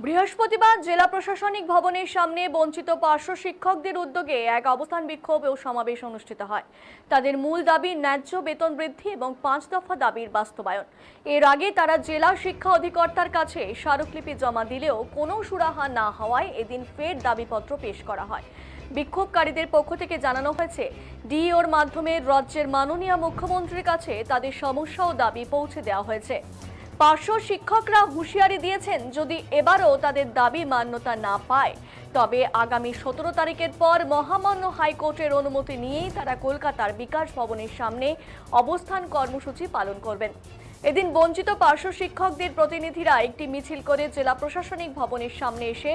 বৃহস্পতিবার জেলা প্রশাসনিক ভবনের সামনে বঞ্চিত পার্শ্ব শিক্ষকদের উদ্যোগে এক অবস্থান বিক্ষোভ ও সমাবেশ অনুষ্ঠিত হয়। তাদের মূল দাবি ন্যায্য বেতন বৃদ্ধি এবং পাঁচ দফা দাবির বাস্তবায়ন। এর আগে তারা জেলা শিক্ষা অধিকর্তার কাছে স্মারকলিপি জমা দিলেও কোনো সুরাহা না হওয়ায় এদিন ফের দাবিপত্র পেশ করা হয়। বিক্ষোভকারীদের পক্ষ থেকে জানানো হয়েছে ডিওর মাধ্যমে রাজ্যের মাননীয় মুখ্যমন্ত্রীর কাছে তাদের সমস্যা ও দাবি পৌঁছে দেওয়া হয়েছে। পার্শ্ব শিক্ষকরা হুঁশিয়ারি দিয়েছেন যদি এবারও তাদের দাবি মান্যতা না পায়। তবে আগামী সতেরো তারিখের পর মহামান্য হাইকোর্টের অনুমতি নিয়েই তারা কলকাতার বিকাশ ভবনের সামনে অবস্থান কর্মসূচি পালন করবেন। এদিন বঞ্চিত পার্শ্ব শিক্ষকদের প্রতিনিধিরা একটি মিছিল করে জেলা প্রশাসনিক ভবনের সামনে এসে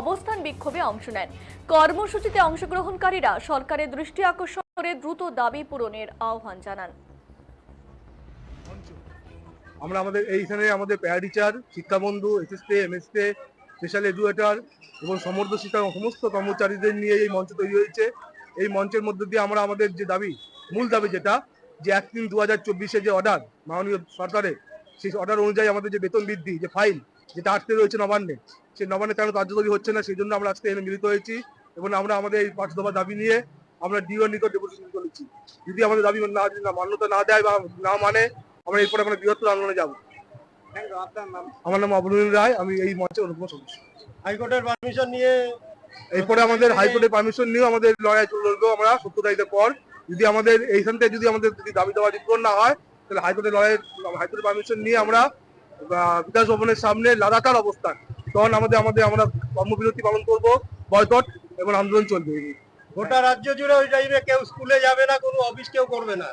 অবস্থান বিক্ষোভে অংশ নেন। কর্মসূচিতে অংশগ্রহণকারীরা সরকারের দৃষ্টি আকর্ষণ করে দ্রুত দাবি পূরণের আহ্বান জানান। আমরা আমাদের এইখানে আমাদের প্যারা টিচার শিক্ষাবন্ধু এসএসপি এমএসপি স্পেশাল এডুকেটর এবং সমর্থ শিক্ষা সমস্ত কর্মচারীদের নিয়ে এই মঞ্চ তৈরি হয়েছে। এই মঞ্চের মধ্যে দিয়ে আমরা আমাদের যে দাবি, মূল দাবি যেটা, যে এক তিন দু হাজার চব্বিশে যে অর্ডার মাননীয় সরকারের, সেই অর্ডার অনুযায়ী আমাদের যে বেতন বৃদ্ধি, যে ফাইল যেটা আটকে রয়েছে নবান্নে, সেই নবান্নে কেন কার্যকরী হচ্ছে না, সেই জন্য আমরা আজকে এখানে মিলিত হয়েছি এবং আমরা আমাদের এই পাঁচ দফা দাবি নিয়ে আমরা ডিওর নিকট ডেপুটেশন করেছি। যদি আমাদের দাবি না, মান্যতা না দেয় বা না মানে আমরা এরপরে আমরা বৃহত্তর আন্দোলনে যাব। আমার নাম অবনীল রায় আমি এই মঞ্চের অন্যতম সদস্য। হাইকোর্টের পারমিশন নিয়ে এরপরে আমাদের হাইকোর্টের পারমিশন নিয়ে আমাদের লড়াই চলবো আমরা সত্তর তারিখের পর। যদি আমাদের এইখান থেকে যদি আমাদের যদি দাবি দেওয়া পূরণ না হয় তাহলে হাইকোর্টের লড়াই হাইকোর্টের পারমিশন নিয়ে আমরা বিকাশ ভবনের সামনে লাগাতার অবস্থান। তখন আমাদের আমাদের আমরা কর্মবিরতি পালন করব বয়কট এবং আন্দোলন চলবে। গোটা রাজ্য জুড়ে ওই টাইমে কেউ স্কুলে যাবে না কোনো অফিস কেউ করবে না।